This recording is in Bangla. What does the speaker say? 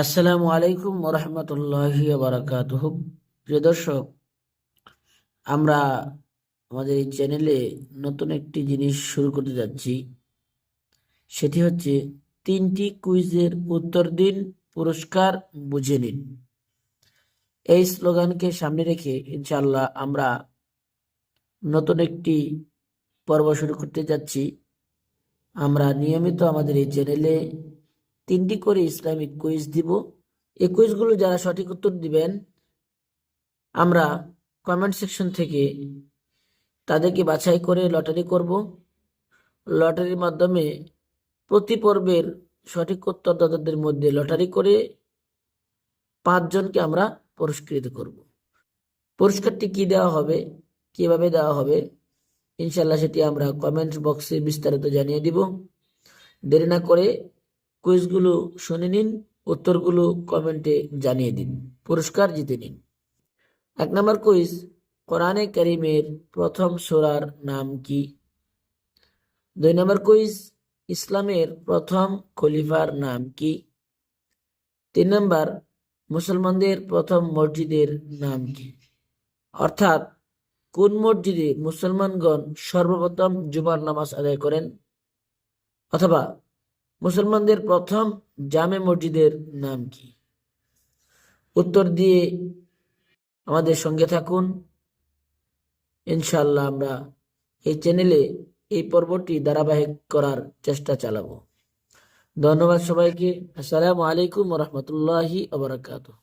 আসসালামু আলাইকুম ওরহমতুল্লাহি বারাকাত প্রিয় দর্শক, আমরা আমাদের এই চ্যানেলে নতুন একটি জিনিস শুরু করতে যাচ্ছি। সেটি হচ্ছে তিনটি কুইজের উত্তর দিন, পুরস্কার বুঝে নিন। এই স্লোগানকে সামনে রেখে ইনশাল্লাহ আমরা নতুন একটি পর্ব শুরু করতে যাচ্ছি। আমরা নিয়মিত আমাদের এই চ্যানেলে তিনটি করে ইসলামিক কুইজ দিব। এই কুইজগুলো যারা সঠিক উত্তর দিবেন, আমরা কমেন্ট সেকশন থেকে তাদেরকে বাছাই করে লটারি করব। লটারির মাধ্যমে প্রতি পর্বের সঠিক উত্তরদাতাদের মধ্যে লটারি করে পাঁচজনকে আমরা পুরস্কৃত করব। পুরস্কারটি কি দেওয়া হবে, কীভাবে দেওয়া হবে ইনশাল্লাহ সেটি আমরা কমেন্ট বক্সে বিস্তারিত জানিয়ে দিব। দেরি না করে কুইজগুলো শুনে নিন, উত্তরগুলো কমেন্টে জানিয়ে দিন। পুরস্কার জিতে নিন। এক নম্বর কুইজ, কোরআনে করিমের প্রথম সোরার নাম কি? দুই নম্বর কুইজ, ইসলামের প্রথম খলিফার নাম কি? তিন নম্বর, মুসলমানদের প্রথম মসজিদের নাম কি? অর্থাৎ, কোন মসজিদে মুসলমানগণ সর্বপ্রথম জুমার নামাজ আদায় করেন? অথবা মুসলমানদের প্রথম জামে মসজিদের নাম কি? উত্তর দিয়ে আমাদের সঙ্গে থাকুন। ইনশাল্লাহ আমরা এই চ্যানেলে এই পর্বটি ধারাবাহিক করার চেষ্টা চালাবো। ধন্যবাদ সবাইকে। আসসালামু আলাইকুম রহমতুল্লাহি আবরাকাতুহ